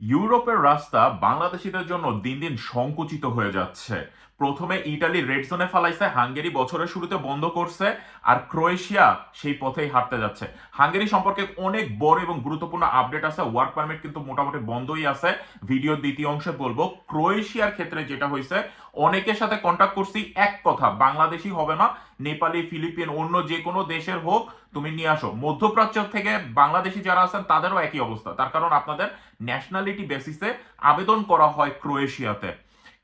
ইউরোপের রাস্তা বাংলাদেশিদের জন্য দিন দিন সংকুচিত হয়ে যাচ্ছে। প্রথমে ইটালি রেড জোনে ফালাইছে, হাঙ্গেরি বছরের শুরুতে বন্ধ করছে, আর ক্রোয়েশিয়া সেই পথেই হাঁটতে যাচ্ছে। হাঙ্গেরি সম্পর্কে অনেক বড় এবং গুরুত্বপূর্ণ আপডেট আছে, ওয়ার্ক পারমিট কিন্তু মোটামুটি বন্ধই আছে। ভিডিও দ্বিতীয় অংশে বলব, ক্রোয়েশিয়ার ক্ষেত্রে যেটা হয়েছে, অনেকের সাথে কন্ট্যাক্ট করছি এক কথা, বাংলাদেশি হবে না, নেপালি, ফিলিপিন, অন্য যে কোনো দেশের হোক, তুমি নিয়ে আসো। মধ্যপ্রাচ্য থেকে বাংলাদেশি যারা আছেন, তাদেরও একই অবস্থা। তার কারণ আপনাদের ন্যাশনালিটি বেসিসে আবেদন করা হয় ক্রোয়েশিয়াতে।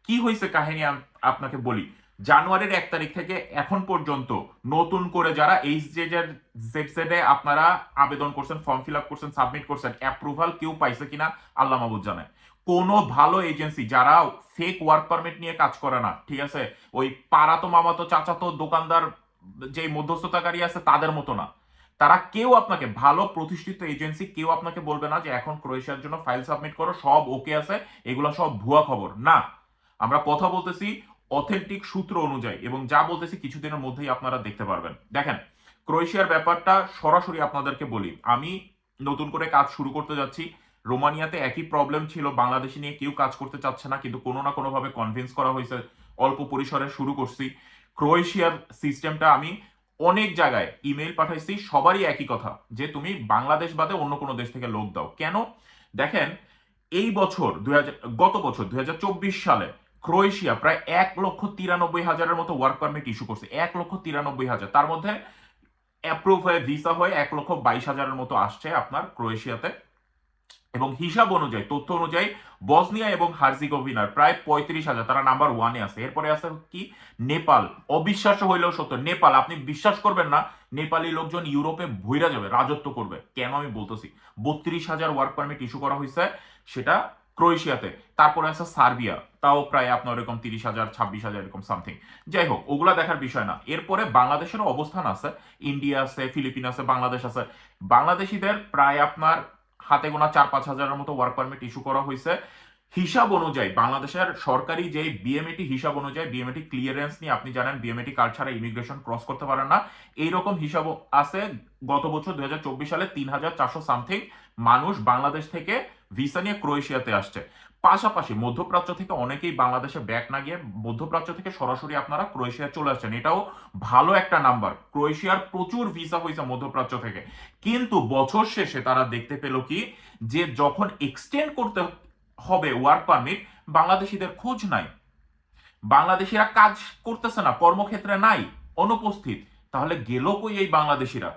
কি হয়েছে কাহিনী আপনাকে বলি। জানুয়ারির এক তারিখ থেকে এখন পর্যন্ত নতুন করে যারা এইচ জেড এ আপনারা আবেদন করছেন ফর্ম ফিল আপ করছেন সাবমিট করছেন অ্যাপ্রুভাল কেউ পাইছে কিনা আল্লাহ মাহবুদ জানে কোনো ভালো এজেন্সি যারা ফেক ওয়ার্ক পারমিট নিয়ে কাজ করে না, ঠিক আছে? ওই পাড়াতো মামাতো চাচাতো দোকানদার যে মধ্যস্থতাকারী আছে তাদের মতো না। তারা কেউ আপনাকে, ভালো প্রতিষ্ঠিত এজেন্সি কেউ আপনাকে বলবে না যে এখন ক্রোয়েশিয়ার জন্য ফাইল সাবমিট করো, সব ওকে আছে, এগুলো সব ভুয়া খবর। না। আমরা কথা বলতেছি অথেন্টিক সূত্র অনুযায়ী এবং যা বলতেছি কিছুদিনের মধ্যেই আপনারা দেখতে পারবেন। দেখেন, ক্রোয়েশিয়ার ব্যাপারটা সরাসরি আপনাদেরকে বলি। আমি নতুন করে কাজ শুরু করতে যাচ্ছি। রোমানিয়াতে একই প্রবলেম ছিল। বাংলাদেশি নিয়ে কেউ কাজ করতে চাচ্ছে না, কিন্তু কোনো না কোনোভাবে কনভিন্স করা হয়েছে। অল্প পরিসরে শুরু করছি। ক্রোয়েশিয়ার সিস্টেমটা আমি অনেক জায়গায় ইমেল পাঠাইছি। সবারই একই কথা, যে তুমি বাংলাদেশ বাদে অন্য কোনো দেশ থেকে লোক দাও। কেন? দেখেন, এই বছর দুই হাজার গত বছর দুই হাজার চব্বিশ সালে ক্রোয়েশিয়া প্রায় এক লক্ষ তিরানব্বই হাজারের মতো ওয়ার্ক পারমিট ইস্যু করছে। এক লক্ষ তিরানব্বই হাজার। তার মধ্যে অ্যাপ্রুভ হয়ে ভিসা হয়ে এক লক্ষ বাইশ হাজারের মতো আসছে আপনার ক্রোয়েশিয়াতে। এবং হিসাব অনুযায়ী, তথ্য অনুযায়ী, বসনিয়া এবং হার্জিগোভিনার প্রায় পঁয়ত্রিশ হাজার, তারা নাম্বার ওয়ানে আছে। এরপরে আছে কি? নেপাল। অবিশ্বাস্য হইলেও সত্য, নেপাল, আপনি বিশ্বাস করবেন না, নেপালি লোকজন ইউরোপে ভৈরা যাবে, রাজত্ব করবে। কেন আমি বলতেছি? বত্রিশ হাজার ওয়ার্ক পারমিট ইস্যু করা হয়েছে সেটা ক্রোয়েশিয়াতে, তারপরে আছে সার্বিয়া, তাও প্রায় আপনার এরকম তিরিশ হাজার, ছাব্বিশ হাজার, এরকম সামথিং যাই হোক, ওগুলা দেখার বিষয় না। এরপরে বাংলাদেশেরও অবস্থান আছে, ইন্ডিয়া আছে, ফিলিপিন আছে, বাংলাদেশ আছে। বাংলাদেশিদের প্রায় আপনার হাতে গোনা চার, পাঁচ হাজারের মতো ওয়ার্ক পারমিট ইস্যু করা হয়েছে। হিসাব অনুযায়ী, বাংলাদেশের সরকারি যে বিএমএটি হিসাব অনুযায়ী বিএমএটি ক্লিয়ারেন্স নিয়ে আপনি জানেন বিএমএটি কার্ড ছাড়া ইমিগ্রেশন ক্রস করতে পারেন না। এইরকম হিসাব আছে, গত বছর দু হাজার চব্বিশ সালে তিন হাজার চারশো সামথিং মানুষ বাংলাদেশ থেকে ভিসা নিয়ে ক্রোয়েশিয়াতে আসছে। পাশাপাশি মধ্যপ্রাচ্য থেকে অনেকেই বাংলাদেশে ব্যাক না গিয়ে মধ্যপ্রাচ্য থেকে সরাসরি আপনারা ক্রোয়েশিয়া চলে আসছেন। এটাও ভালো একটা নাম্বার। ক্রোয়েশিয়ার প্রচুর ভিসা হয়েছে মধ্যপ্রাচ্য থেকে। কিন্তু বছর শেষে তারা দেখতে পেল কি, যে যখন এক্সটেন্ড করতে হবে ওয়ার্ক পারমিট বাংলাদেশিদের খোঁজ নাই। বাংলাদেশিরা কাজ করতেছে না, কর্মক্ষেত্রে নাই, অনুপস্থিত। তাহলে গেল কই এই বাংলাদেশিরা?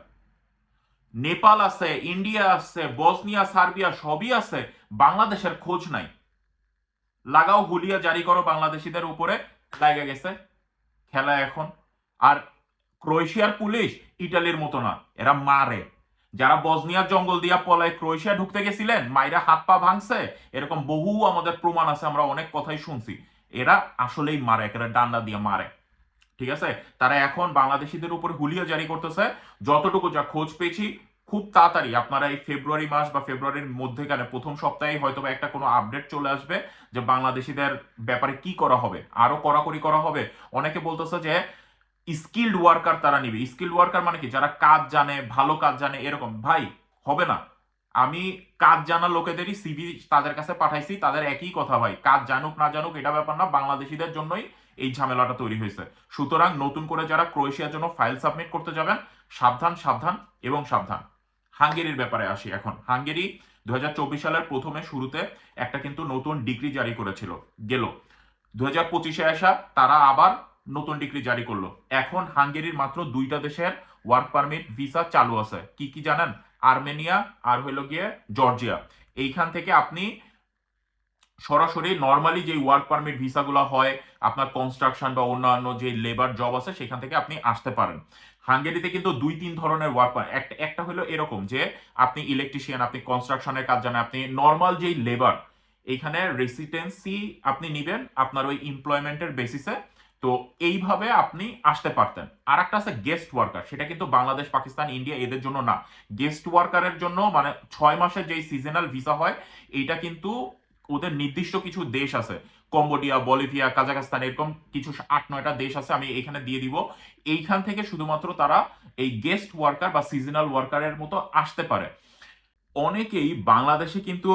নেপাল আছে, ইন্ডিয়া আছে, বসনিয়া, সার্বিয়া সবই আছে, বাংলাদেশের খোঁজ নাই। লাগাও, হুলিয়া জারি করো, বাংলাদেশিদের উপরে লাগা গেছে, খেলা এখন। আর ক্রোয়েশিয়ার পুলিশ ইটালির মতো না, এরা মারে। যারা বজনিয়ার জঙ্গল দিয়া পলায়, ক্রোয়েশিয়া ঢুকতে গেছিলেন, মাইরা হাত পা ভাঙছে, এরকম বহু আমাদের প্রমাণ আছে, আমরা অনেক কথাই শুনছি। এরা আসলেই মারে একেরা ডান্ডা দিয়ে মারে। ঠিক আছে? তারা এখন বাংলাদেশিদের উপর হুলিয়া জারি করতেছে। যতটুকু যা খোঁজ পেয়েছি, খুব তাড়াতাড়ি আপনারা এই ফেব্রুয়ারি মাস বা ফেব্রুয়ারির মধ্যেখানে প্রথম সপ্তাহে হয়তো একটা কোনো আপডেট চলে আসবে যে বাংলাদেশিদের ব্যাপারে কি করা হবে, আরও কড়াকড়ি করা হবে। অনেকে বলতেছে যে স্কিল্ড ওয়ার্কার তারা নিবে। স্কিল্ড ওয়ার্কার মানে কি? যারা কাজ জানে, ভালো কাজ জানে, এরকম। ভাই, হবে না। আমি কাজ জানা লোকেদেরই সিভি তাদের কাছে পাঠাইছি, তাদের একই কথা ভাই। কাজ জানুক, না জানুক, এটা ব্যাপার না। বাংলাদেশিদের জন্যই এই ঝামেলাটা তৈরি হয়েছে। সুতরাং নতুন করে যারা ক্রোয়েশিয়ার জন্য ফাইল সাবমিট করতে যাবেন, সাবধান সাবধান এবং সাবধান। হাঙ্গেরির ব্যাপারে আসি এখন। হাঙ্গেরি দুহাজার চব্বিশ সালের প্রথমে শুরুতে একটা কিন্তু নতুন ডিগ্রি জারি করেছিল। গেল। দু হাজার পঁচিশে আসা তারা আবার নতুন ডিগ্রি জারি করল। এখন হাঙ্গেরির মাত্র দুইটা দেশের ওয়ার্ক পারমিট ভিসা চালু আছে। কি কি জানেন? আর্মেনিয়া আর হইল গিয়ে জর্জিয়া। এইখান থেকে আপনি সরাসরি নর্মালি যে ওয়ার্ক পারমিট ভিসাগুলো হয়, আপনার কনস্ট্রাকশন বা অন্যান্য যে লেবার জব আছে, সেখান থেকে আপনি আসতে পারেন। হাঙ্গেরিতে কিন্তু দুই তিন ধরনের ওয়ার্ক একটা একটা হলো এরকম যে, আপনি ইলেকট্রিশিয়ান আপনি কনস্ট্রাকশনের কাজ জানেন, আপনি নর্মাল যেই লেবার এইখানে রেসিডেন্সি আপনি নিবেন আপনার ওই এমপ্লয়মেন্টের বেসিসে তো এইভাবে আপনি আসতে পারতেন। আর একটা আছে গেস্ট ওয়ার্কার সেটা কিন্তু বাংলাদেশ, পাকিস্তান, ইন্ডিয়া এদের জন্য না। গেস্ট ওয়ার্কারের জন্য মানে ছয় মাসের যেই সিজনাল ভিসা হয়, এইটা কিন্তু ওদের নির্দিষ্ট কিছু দেশ আছে। কম্বোডিয়া, বলিভিয়া, কাজাখস্তান, এরকম কিছু আট, নয়টা দেশ আছে, আমি এখানে দিয়ে দিব। এইখান থেকে শুধুমাত্র তারা এই গেস্ট ওয়ার্কার বা সিজনাল ওয়ার্কারের মতো আসতে পারে। অনেকেই বাংলাদেশে কিন্তু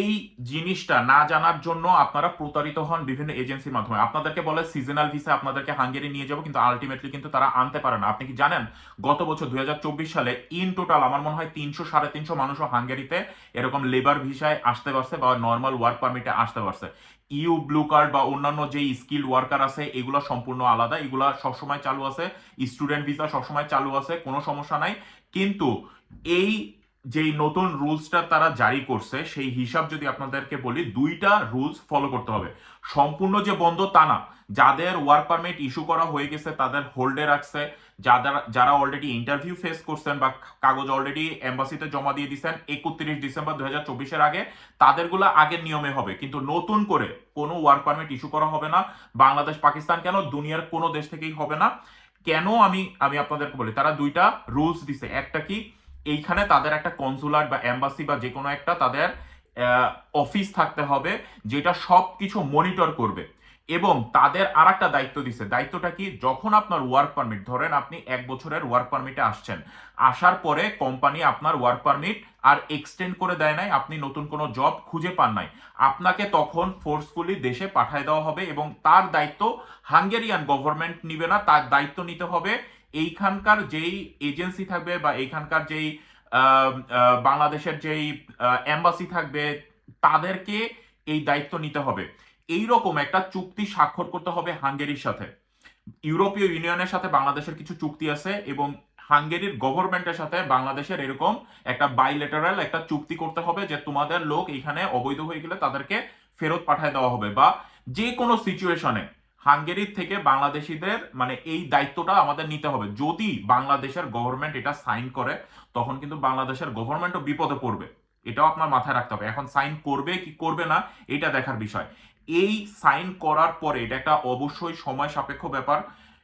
এই জিনিসটা না জানার জন্য আপনারা প্রতারিত হন বিভিন্ন এজেন্সির মাধ্যমে। আপনাদেরকে বলে সিজনাল ভিসা আপনাদেরকে হাঙ্গেরি নিয়ে যাব, কিন্তু আলটিমেটলি কিন্তু তারা আনতে পারে না। আপনি কি জানেন, গত বছর দু হাজার চব্বিশ সালে ইন টোটাল আমার মনে হয় তিনশো, সাড়ে তিনশো মানুষও হাঙ্গেরিতে এরকম লেবার ভিসায় আসতে পারছে বা নর্মাল ওয়ার্ক পারমিটে আসতে পারছে। ইউ ব্লু কার্ড বা অন্যান্য যে স্কিল ওয়ার্কার আছে, এগুলো সম্পূর্ণ আলাদা। এগুলো সবসময় চালু আছে। স্টুডেন্ট ভিসা সবসময় চালু আছে, কোনো সমস্যা নাই। কিন্তু এই যেই নতুন রুলসটা তারা জারি করছে, সেই হিসাব যদি আপনাদেরকে বলি, দুইটা রুলস ফলো করতে হবে। সম্পূর্ণ যে বন্ধ তা না। যাদের ওয়ার্ক পারমিট ইস্যু করা হয়ে গেছে, তাদের হোল্ডে রাখছে। যাদের, যারা অলরেডি ইন্টারভিউ ফেস করছেন বা কাগজ অলরেডি এম্বাসিতে জমা দিয়ে দিচ্ছেন একত্রিশ ডিসেম্বর দু হাজার চব্বিশের আগে, তাদেরগুলো আগের নিয়মে হবে। কিন্তু নতুন করে কোনো ওয়ার্ক পারমিট ইস্যু করা হবে না। বাংলাদেশ, পাকিস্তান কেন? দুনিয়ার কোনো দেশ থেকেই হবে না। কেন আমি আমি আপনাদেরকে বলি, তারা দুইটা রুলস দিছে। একটা কি? এইখানে তাদের একটা কনসুলার বা এম্বাসি বা যে কোনো একটা তাদের অফিস থাকতে হবে, যেটা সব কিছু মনিটর করবে। এবং তাদের আর একটা দায়িত্ব দিছে। দায়িত্বটা কি? যখন আপনার ওয়ার্ক পারমিট ধরেন আপনি এক বছরের ওয়ার্ক পারমিটে আসছেন, আসার পরে কোম্পানি আপনার ওয়ার্ক পারমিট আর এক্সটেন্ড করে দেয় নাই, আপনি নতুন কোনো জব খুঁজে পান নাই। আপনাকে তখন ফোর্সফুলি দেশে পাঠায় দেওয়া হবে এবং তার দায়িত্ব হাঙ্গেরিয়ান গভর্নমেন্ট নিবে না, তার দায়িত্ব নিতে হবে এইখানকার যেই এজেন্সি থাকবে বা এইখানকার যেই বাংলাদেশের যেই এম্বাসি থাকবে, তাদেরকে এই দায়িত্ব নিতে হবে। এই রকম একটা চুক্তি স্বাক্ষর করতে হবে হাঙ্গেরির সাথে। ইউরোপীয় ইউনিয়নের সাথে বাংলাদেশের কিছু চুক্তি আছে এবং হাঙ্গেরির গভর্নমেন্টের সাথে বাংলাদেশের এরকম একটা বাইলেটারাল একটা চুক্তি করতে হবে যে তোমাদের লোক এখানে অবৈধ হয়ে গেলে তাদেরকে ফেরত পাঠায় দেওয়া হবে বা যে কোনো সিচুয়েশনে হাঙ্গেরির থেকে বাংলাদেশিদের মানে এই দায়িত্বটা আমাদের নিতে হবে। যদি বাংলাদেশের গভর্নমেন্ট এটা সাইন করে, তখন কিন্তু বাংলাদেশের গভর্নমেন্টও বিপদে পড়বে। এটাও আপনার মাথায় রাখতে হবে। এখন সাইন করবে কি করবে না, এটা দেখার বিষয়। এই সাইন করার পরে এটা একটা অবশ্যই সময় সাপেক্ষ ব্যাপার।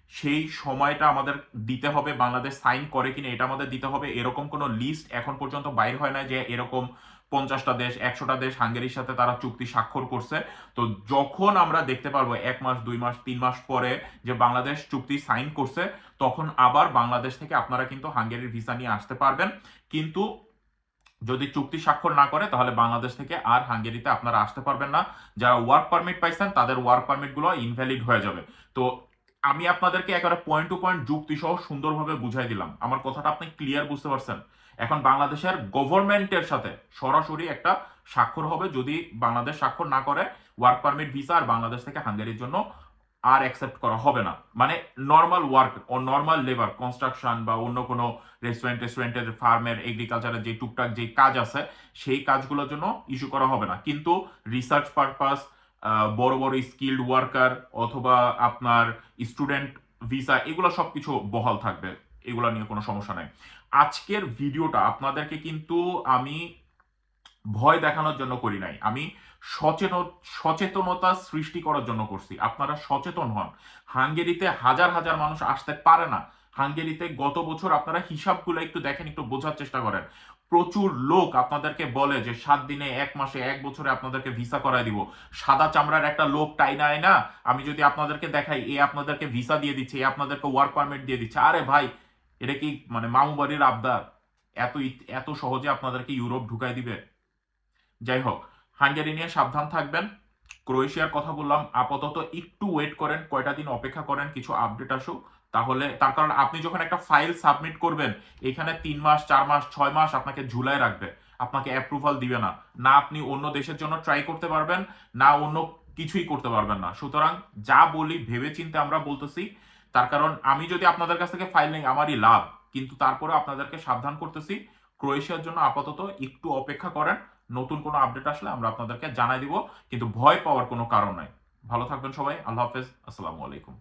সেই সময়টা আমাদের দিতে হবে। বাংলাদেশ সাইন করে কিনা এটা আমাদের দিতে হবে। এরকম কোনো লিস্ট এখন পর্যন্ত বাইর হয় না যে এরকম পঞ্চাশটা দেশ, একশোটা দেশ হাঙ্গেরির সাথে তারা চুক্তি স্বাক্ষর করছে। তো যখন আমরা দেখতে পারব এক মাস, দুই মাস, তিন মাস পরে যে বাংলাদেশ চুক্তি সাইন করছে, তখন আবার বাংলাদেশ থেকে আপনারা কিন্তু হাঙ্গেরির ভিসা নিয়ে আসতে পারবেন। কিন্তু যদি চুক্তি স্বাক্ষর না করে, তাহলে বাংলাদেশ থেকে আর হাঙ্গেরিতে আপনারা আসতে পারবেন না। যারা ওয়ার্ক পারমিট পাইছেন, তাদের ওয়ার্ক পারমিটগুলো ইনভ্যালিড হয়ে যাবে। তো আমি আপনাদেরকে একেবারে পয়েন্ট টু পয়েন্ট যুক্তি সহ সুন্দরভাবে বুঝাই দিলাম। আমার কথাটা আপনি ক্লিয়ার বুঝতে পারছেন। এখন বাংলাদেশের গভর্নমেন্টের সাথে সরাসরি একটা স্বাক্ষর হবে। যদি বাংলাদেশ স্বাক্ষর না করে ওয়ার্ক পারমিট ভিসা আর বাংলাদেশ থেকে হাঙ্গেরির জন্য আর অ্যাকসেপ্ট করা হবে না। মানে নর্মাল ওয়ার্ক ও নর্মাল লেবার কনস্ট্রাকশন বা অন্য কোনো রেস্টুরেন্ট রেস্টুরেন্টের ফার্মের এগ্রিকালচারের যে টুকটাক যে কাজ আছে, সেই কাজগুলোর জন্য ইস্যু করা হবে না। কিন্তু রিসার্চ পারপাস বড় বড় স্কিল্ড ওয়ার্কার অথবা আপনার স্টুডেন্ট ভিসা এগুলো সব কিছু বহাল থাকবে। এগুলো নিয়ে কোনো সমস্যা নাই। আজকের ভিডিওটা আপনাদেরকে কিন্তু আমি ভয় দেখানোর জন্য করি নাই। আমি সচেতন, সচেতনতা সৃষ্টি করার জন্য করছি। আপনারা সচেতন হন। হাঙ্গেরিতে হাজার হাজার মানুষ আসতে পারে না। হাঙ্গেরিতে গত বছর আপনারা হিসাবগুলো একটু দেখেন, একটু বোঝার চেষ্টা করেন। প্রচুর লোক আপনাদেরকে বলে যে সাত দিনে, এক মাসে, এক বছরে আপনাদেরকে ভিসা করায় দিব। সাদা চামড়ার একটা লোক টাইনা আয় না? আমি যদি আপনাদেরকে দেখাই, এ আপনাদেরকে ভিসা দিয়ে দিচ্ছে, এ আপনাদেরকে ওয়ার্ক পারমিট দিয়ে দিচ্ছে। আরে ভাই, এটা কি মানে মামু বাড়ির আবদার? এত এত সহজে আপনাদেরকে ইউরোপ ঢুকাই দিবে? যাই হোক, হাঙ্গেরি নিয়ে সাবধান থাকবেন। ক্রোয়েশিয়ার কথা বললাম। আপাতত একটু ওয়েট করেন, কয়টা দিন অপেক্ষা করেন, কিছু আপডেট আসুক। তাহলে তার কারণ আপনি যখন একটা ফাইল সাবমিট করবেন, এখানে তিন মাস, চার মাস, ছয় মাস আপনাকে ঝুলায় রাখবে। আপনাকে অ্যাপ্রুভাল দিবে না। না আপনি অন্য দেশের জন্য ট্রাই করতে পারবেন, না অন্য কিছুই করতে পারবেন না। সুতরাং যা বলি ভেবে চিন্তে আমরা বলতেছি, তার কারণ আমি যদি আপনাদের কাছ থেকে ফাইল নেই, আমারই লাভ। কিন্তু তারপরে আপনাদেরকে সাবধান করতেছি, ক্রোয়েশিয়ার জন্য আপাতত একটু অপেক্ষা করেন, নতুন কোনো আপডেট আসলে আমরা আপনাদেরকে জানাই দিব, কিন্তু ভয় পাওয়ার কোনো কারণ নাই। ভালো থাকবেন সবাই, আল্লাহ হাফেজ, আসসালামু আলাইকুম।